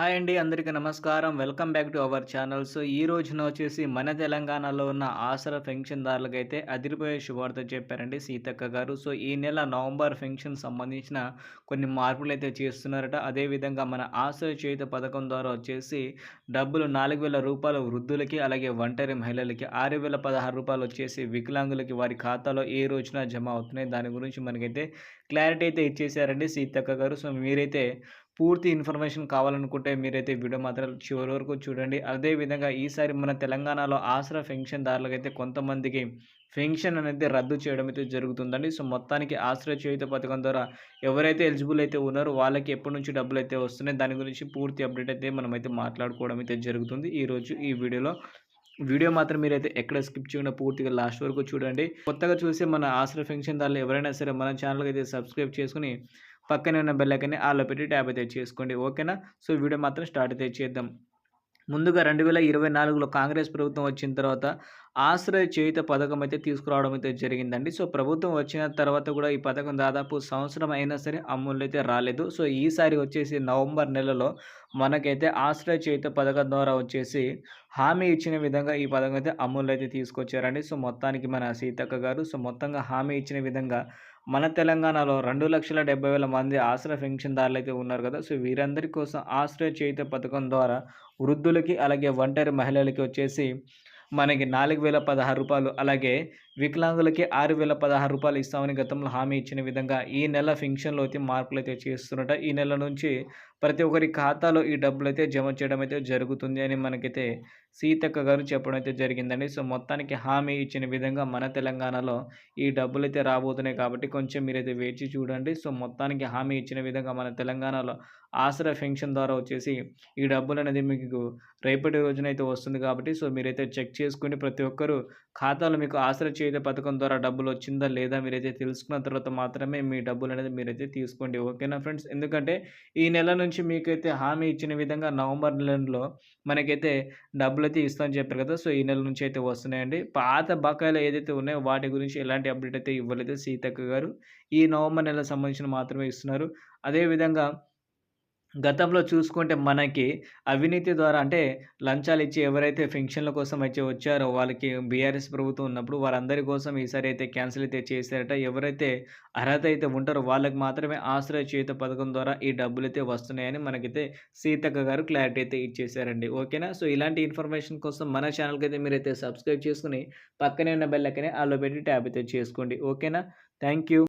Hi అండి అందరికీ నమస్కారం. Welcome back to our channel. So ఈ రోజున వచ్చేసి మన తెలంగాణలో ఉన్న ఆసరా పెన్షన్దారులకైతే అదిరిపోయే శుభార్త చెప్పారండి సీతక్క గారు. సో ఈ నెల నవంబర్ పెన్షన్ సంబంధించిన కొన్ని మార్పులు అయితే చేస్తున్నారట అదేవిధంగా మన ఆసర చేత పథకం ద్వారా వచ్చేసి డబ్బులు నాలుగు వేల రూపాయలు వృద్ధులకి అలాగే ఒంటరి మహిళలకి ఆరు వేల పదహారు రూపాయలు వచ్చేసి వికలాంగులకి వారి ఖాతాలో ఏ రోజున జమ అవుతున్నాయి? దాని గురించి మనకైతే క్లారిటీ అయితే ఇచ్చేసారండి సీతక్క గారు. సో మీరైతే పూర్తి ఇన్ఫర్మేషన్ కావాలనుకుంటే మీరైతే వీడియో మాత్రం చివరి వరకు చూడండి. అదేవిధంగా ఈసారి మన తెలంగాణలో ఆసరా పెన్షన్ దారులకైతే కొంతమందికి పెన్షన్ అనేది రద్దు చేయడం అయితే జరుగుతుందండి. సో మొత్తానికి ఆశ్రయ చేయుత పథకం ద్వారా ఎవరైతే ఎలిజిబుల్ అయితే ఉన్నారో వాళ్ళకి ఎప్పటి నుంచి డబ్బులు అయితే వస్తున్నాయి దాని గురించి పూర్తి అప్డేట్ అయితే మనమైతే మాట్లాడుకోవడం అయితే జరుగుతుంది. ఈరోజు ఈ వీడియోలో వీడియో మాత్రం మీరైతే ఎక్కడ స్కిప్ చేయకుండా పూర్తిగా లాస్ట్ వరకు చూడండి. కొత్తగా చూసి మన ఆశ్రయ పెన్షన్ దారులు ఎవరైనా సరే మన ఛానల్కి అయితే సబ్స్క్రైబ్ చేసుకుని పక్కనే ఉన్న బెల్లకని ఆలో పెట్టి ట్యాబ్ అయితే చేసుకోండి. ఓకేనా? సో వీడియో మాత్రం స్టార్ట్ అయితే చేద్దాం. ముందుగా రెండు వేల ఇరవై నాలుగులో కాంగ్రెస్ ప్రభుత్వం వచ్చిన తర్వాత ఆశ్రయ చేయుత పథకం అయితే తీసుకురావడం అయితే జరిగిందండి. సో ప్రభుత్వం వచ్చిన తర్వాత కూడా ఈ పథకం దాదాపు సంవత్సరం అయినా సరే అమలు అయితే రాలేదు. సో ఈసారి వచ్చేసి నవంబర్ నెలలో మనకైతే ఆశ్రయ చేయుత పథకం ద్వారా వచ్చేసి హామీ ఇచ్చిన విధంగా ఈ పథకం అయితే అమలు అయితే తీసుకొచ్చారండి. సో మొత్తానికి మన సీతక్క గారు సో మొత్తంగా హామీ ఇచ్చిన విధంగా మన తెలంగాణలో రెండు లక్షల డెబ్బై వేల మంది ఆశ్రయ పెన్షన్దారులు అయితే ఉన్నారు కదా. సో వీరందరి కోసం ఆశ్రయ చేయుత పథకం ద్వారా వృద్ధులకి అలాగే ఒంటరి మహిళలకి వచ్చేసి మనకి నాలుగు వేల పదహారు రూపాయలు. అలాగే వికలాంగులకి ఆరు వేల పదహారు రూపాయలు ఇస్తామని గతంలో హామీ ఇచ్చిన విధంగా ఈ నెల ఫింక్షన్లో అయితే మార్పులు అయితే చేస్తున్నట. ఈ నెల నుంచి ప్రతి ఒక్కరి ఖాతాలో ఈ డబ్బులు అయితే జమ చేయడం అయితే జరుగుతుంది అని మనకైతే సీతక్క గారు చెప్పడం అయితే జరిగిందండి. సో మొత్తానికి హామీ ఇచ్చిన విధంగా మన తెలంగాణలో ఈ డబ్బులు అయితే రాబోతున్నాయి కాబట్టి కొంచెం మీరైతే వేచి చూడండి. సో మొత్తానికి హామీ ఇచ్చిన విధంగా మన తెలంగాణలో ఆసరా ఫెన్షన్ ద్వారా వచ్చేసి ఈ డబ్బులు అనేది మీకు రేపటి రోజునైతే వస్తుంది కాబట్టి సో మీరైతే చెక్ చేసుకుని ప్రతి ఒక్కరూ ఖాతాలో మీకు ఆశ్రయ చేయుత పథకం ద్వారా డబ్బులు వచ్చిందా లేదా మీరైతే తెలుసుకున్న తర్వాత మాత్రమే మీ డబ్బులు అనేది మీరైతే తీసుకోండి. ఓకేనా ఫ్రెండ్స్? ఎందుకంటే ఈ నెల నుంచి మీకైతే హామీ ఇచ్చిన విధంగా నవంబర్ నెలలో మనకైతే డబ్బులు అయితే ఇస్తామని చెప్పారు కదా! సో ఈ నెల నుంచి అయితే వస్తున్నాయండి. పాత బకాయిలు ఏదైతే ఉన్నాయో వాటి గురించి ఎలాంటి అప్డేట్ అయితే ఇవ్వలేదు సీతక్క గారు. ఈ నవంబర్ నెలకు సంబంధించిన మాత్రమే ఇస్తున్నారు. అదేవిధంగా గతంలో చూసుకుంటే మనకి అవినీతి ద్వారా అంటే లంచాలు ఇచ్చి ఎవరైతే పెన్షన్ల కోసం అయితే వచ్చారో వాళ్ళకి బీఆర్ఎస్ ప్రభుత్వం ఉన్నప్పుడు వారందరి కోసం ఈసారి అయితే క్యాన్సిల్ అయితే చేశారట. ఎవరైతే అర్హత అయితే ఉంటారో వాళ్ళకి మాత్రమే ఆశ్రయ చేత పథకం ద్వారా ఈ డబ్బులు అయితే వస్తున్నాయని మనకైతే సీతక్క గారు క్లారిటీ అయితే ఇచ్చేసారండి ఓకేనా? సో ఇలాంటి ఇన్ఫర్మేషన్ కోసం మన ఛానల్కి అయితే మీరైతే సబ్స్క్రైబ్ చేసుకుని పక్కనే ఉన్న బెల్లకనే ఆలో పెట్టి ట్యాబ్ అయితే చేసుకోండి. ఓకేనా? Thank you.